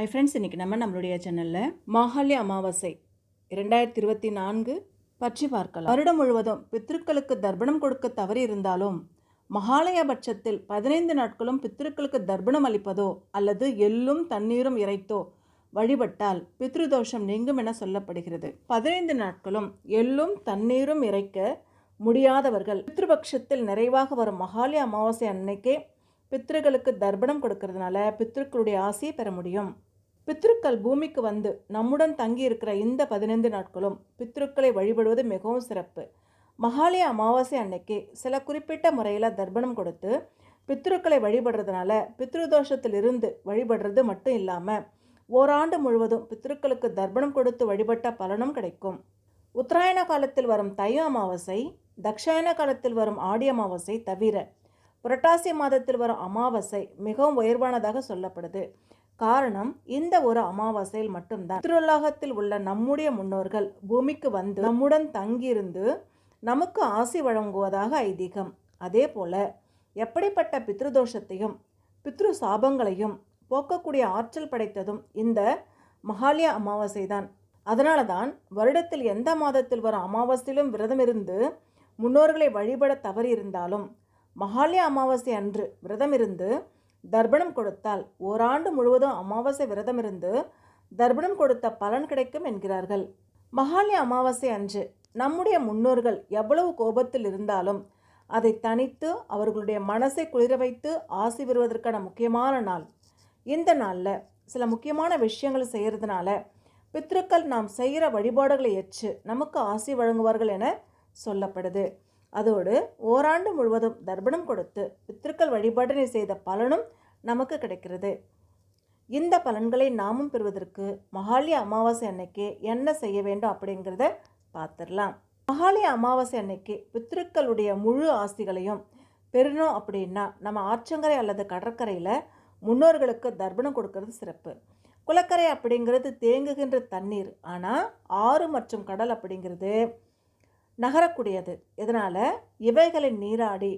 ஐ friends இன்றைக்கி நம்ம நம்மளுடைய சேனலில் மாகாளிய அமாவாசை இரண்டாயிரத்தி இருபத்தி நான்கு பற்றி பார்க்கலாம். வருடம் முழுவதும் பித்ருக்களுக்கு தர்ப்பணம் கொடுக்க தவறி இருந்தாலும் மகாலய பட்சத்தில் பதினைந்து நாட்களும் பித்ருக்களுக்கு தர்ப்பணம் அளிப்பதோ அல்லது எள்ளும் தண்ணீரும் இறைத்தோ வழிபட்டால் பித்ருதோஷம் நீங்கும் என சொல்லப்படுகிறது. பதினைந்து நாட்களும் எள்ளும் தண்ணீரும் இறைக்க முடியாதவர்கள் பித்ருபக்ஷத்தில் நிறைவாக வரும் மகாலய அமாவாசை அன்னைக்கே பித்ருக்களுக்கு தர்ப்பணம் கொடுக்கறதுனால பித்ருக்களுடைய ஆசையை பெற முடியும். பித்ருக்கள் பூமிக்கு வந்து நம்முடன் தங்கி இருக்கிற இந்த பதினைந்து நாட்களும் பித்ருக்களை வழிபடுவது மிகவும் சிறப்பு. மகாலய அமாவாசை அன்னைக்கு சில குறிப்பிட்ட முறையில் தர்ப்பணம் கொடுத்து பித்ருக்களை வழிபடுறதுனால பித்ருதோஷத்திலிருந்து வழிபடுறது மட்டும் இல்லாமல் ஓராண்டு முழுவதும் பித்ருக்களுக்கு தர்ப்பணம் கொடுத்து வழிபட்ட பலனும் கிடைக்கும். உத்தராயண காலத்தில் வரும் தை அமாவாசை தக்ஷாயன காலத்தில் வரும் ஆடி அமாவாசை தவிர புரட்டாசி மாதத்தில் வரும் அமாவாசை மிகவும் உயர்வானதாக சொல்லப்படுது. காரணம் இந்த ஒரு அமாவாசையில் மட்டும்தான். திருவுலகத்தில் உள்ள நம்முடைய முன்னோர்கள் பூமிக்கு வந்து நம்முடன் தங்கியிருந்து நமக்கு ஆசி வழங்குவதாக ஐதீகம். அதே போல எப்படிப்பட்ட பித்ருதோஷத்தையும் பித்ரு சாபங்களையும் போக்கக்கூடிய ஆற்றல் படைத்ததும் இந்த மகாலய அமாவாசை தான் அதனால தான் வருடத்தில் எந்த மாதத்தில் வரும் அமாவாசையிலும் விரதம் இருந்து முன்னோர்களை வழிபட தவறி இருந்தாலும் மகாலய அமாவாசை அன்று விரதம் இருந்து தர்ப்பணம் கொடுத்தால் ஓராண்டு முழுவதும் அமாவாசை விரதம் இருந்து தர்ப்பணம் கொடுத்த பலன் கிடைக்கும் என்கிறார்கள். மகாலய அமாவாசை அன்று நம்முடைய முன்னோர்கள் எவ்வளவு கோபத்தில் இருந்தாலும் அதை தனித்து அவர்களுடைய மனசை குளிர வைத்து ஆசி பெறுவதற்கான முக்கியமான நாள். இந்த நாளில் சில முக்கியமான விஷயங்களை செய்கிறதுனால பித்ருக்கள் நாம் செய்கிற வழிபாடுகளை ஏற்று நமக்கு ஆசி வழங்குவார்கள் என சொல்லப்படுது. அதோடு ஓராண்டு முழுவதும் தர்ப்பணம் கொடுத்து பித்திருக்கள் வழிபாட்டினை செய்த பலனும் நமக்கு கிடைக்கிறது. இந்த பலன்களை நாமும் பெறுவதற்கு மகாலய அமாவாசை அன்னைக்கு என்ன செய்ய வேண்டும் அப்படிங்கிறத பார்த்துடலாம். மகாலய அமாவாசை அன்னைக்கு பித்திருக்களுடைய முழு ஆஸ்திகளையும் பெறணும் அப்படின்னா நம்ம ஆற்றங்கரை அல்லது கடற்கரையில் முன்னோர்களுக்கு தர்ப்பணம் கொடுக்கறது சிறப்பு. குளக்கரை அப்படிங்கிறது தேங்குகின்ற தண்ணீர் ஆனால் ஆறு மற்றும் கடல் அப்படிங்கிறது நகரக்கூடியது. இதனால் இவைகளை நீராடி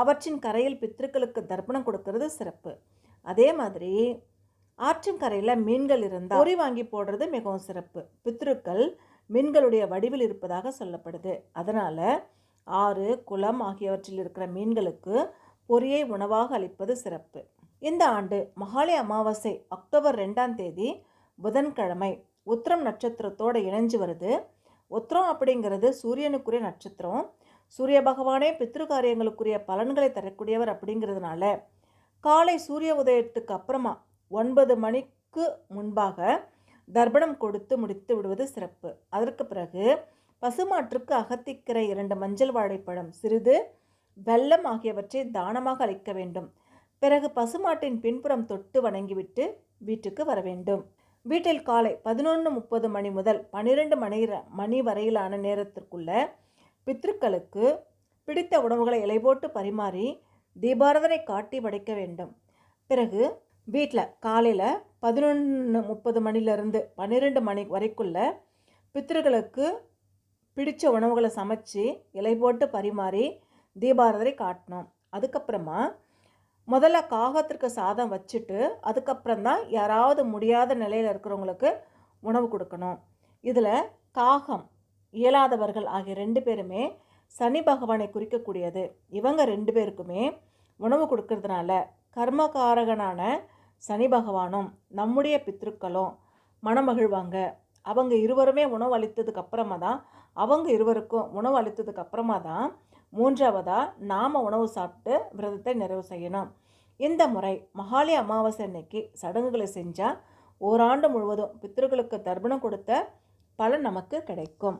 அவற்றின் கரையில் பித்திருக்களுக்கு தர்ப்பணம் கொடுக்கறது சிறப்பு. அதே மாதிரி ஆற்றின் கரையில் மீன்கள் இருந்தால் பொறி வாங்கி போடுறது மிகவும் சிறப்பு. பித்ருக்கள் மீன்களுடைய வடிவில் இருப்பதாக சொல்லப்படுது. அதனால் ஆறு குளம் ஆகியவற்றில் இருக்கிற மீன்களுக்கு பொரியை உணவாக அளிப்பது சிறப்பு. இந்த ஆண்டு மகாலய அமாவாசை அக்டோபர் ரெண்டாம் தேதி புதன்கிழமை உத்திரம் நட்சத்திரத்தோடு இணைஞ்சு வருது. உத்திரம் அப்படிங்கிறது சூரியனுக்குரிய நட்சத்திரம். சூரிய பகவானே பித்ரு காரியங்களுக்குரிய பலன்களை தரக்கூடியவர் அப்படிங்கிறதுனால காலை சூரிய உதயத்துக்கு அப்புறமா ஒன்பது மணிக்கு முன்பாக தர்ப்பணம் கொடுத்து முடித்து விடுவது சிறப்பு. அதற்கு பிறகு பசுமாற்றுக்கு அகத்திக்கரை இரண்டு மஞ்சள் வாழைப்பழம் சிறிது வெள்ளம் ஆகியவற்றை தானமாக அளிக்க வேண்டும். பிறகு பசுமாட்டின் பின்புறம் தொட்டு வணங்கிவிட்டு வீட்டுக்கு வர வேண்டும். வீட்டில் காலை பதினொன்று முப்பது மணி முதல் பன்னிரெண்டு மணி மணி வரையிலான நேரத்திற்குள்ள பித்ருக்களுக்கு பிடித்த உணவுகளை இலை போட்டு பரிமாறி தீபாரதனை காட்டி படைக்க வேண்டும். பிறகு வீட்டில் காலையில் பதினொன்று முப்பது மணிலேருந்து பன்னிரெண்டு மணி வரைக்குள்ள பித்திருக்களுக்கு பிடித்த உணவுகளை சமைச்சு இலை போட்டு பரிமாறி தீபாரதனை காட்டணும் அதுக்கப்புறமா முதல்ல காகத்திற்கு சாதம் வச்சுட்டு அதுக்கப்புறம் தான் யாராவது முடியாத நிலையில் இருக்கிறவங்களுக்கு உணவு கொடுக்கணும். இதில் காகம் இயலாதவர்கள் ஆகிய ரெண்டு பேருமே சனி பகவானை குறிக்கக்கூடியது. இவங்க ரெண்டு பேருக்குமே உணவு கொடுக்கறதுனால கர்மகாரகனான சனி பகவானும் நம்முடைய பித்ருக்களும் மனமகிழ்வாங்க அவங்க இருவருமே உணவு அளித்ததுக்கு அப்புறமா தான் அவங்க இருவருக்கும் உணவு அளித்ததுக்கு அப்புறமா தான் மூன்றாவதாக நாம் உணவு சாப்பிட்டு விரதத்தை நிறைவு செய்யணும். இந்த முறை மகாலி அமாவாசை அன்னைக்கு சடங்குகளை செஞ்சால் ஓராண்டு முழுவதும் பித்தர்களுக்கு தர்ப்பணம் கொடுத்த பலன் நமக்கு கிடைக்கும்.